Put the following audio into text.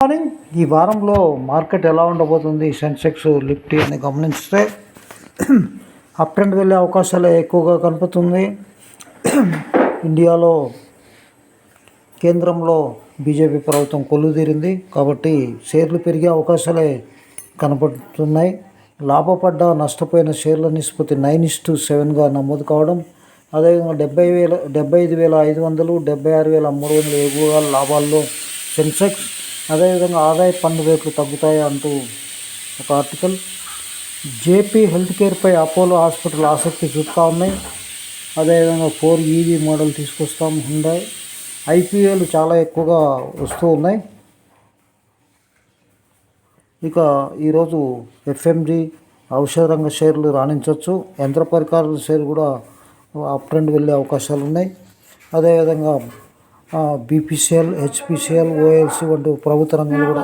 Morning ఈ వారంలో market ఎలా ఉండబోతుంది? సెన్సెక్స్ నిఫ్టీ అని గమనిస్తే అప్ ట్రెండ్ వెళ్ళే అవకాశాలు ఎక్కువగా కనపడుతుంది. ఇండియాలో కేంద్రంలో బీజేపీ ప్రభుత్వం కొలుదీరింది కాబట్టి షేర్లు పెరిగే అవకాశాలే కనపడుతున్నాయి. లాభపడ్డ నష్టపోయిన షేర్ల నిష్పత్తి నైన్ ఇస్ టు సెవెన్గా నమోదు కావడం అదేవిధంగా డెబ్బై వేల డెబ్బై ఐదు వేల ఐదు వందలు డెబ్బై ఆరు వేల మూడు వందల ఎక్కువగా లాభాల్లో సెన్సెక్స్ అదేవిధంగా ఆదాయ పన్ను రేట్లు తగ్గుతాయి అంటూ ఒక ఆర్టికల్. జేపీ హెల్త్ కేర్పై అపోలో హాస్పిటల్ ఆసక్తి చూపుతా ఉన్నాయి. అదేవిధంగా ఫోర్ ఈవీ మోడల్ తీసుకొస్తాం హుండాయ్. ఐపీఎల్ చాలా ఎక్కువగా వస్తూ ఉన్నాయి. ఇక ఈరోజు ఎఫ్ఎంజి ఔషధ రంగ షేర్లు రాణించవచ్చు యంత్ర పరికరాల షేర్ కూడా అప్ ట్రెండ్ వెళ్ళే అవకాశాలు ఉన్నాయి అదేవిధంగా బీపీసీఎల్ హెచ్పిసిఎల్ ఓఎల్సి వంటి ప్రభుత్వ రంగాలు కూడా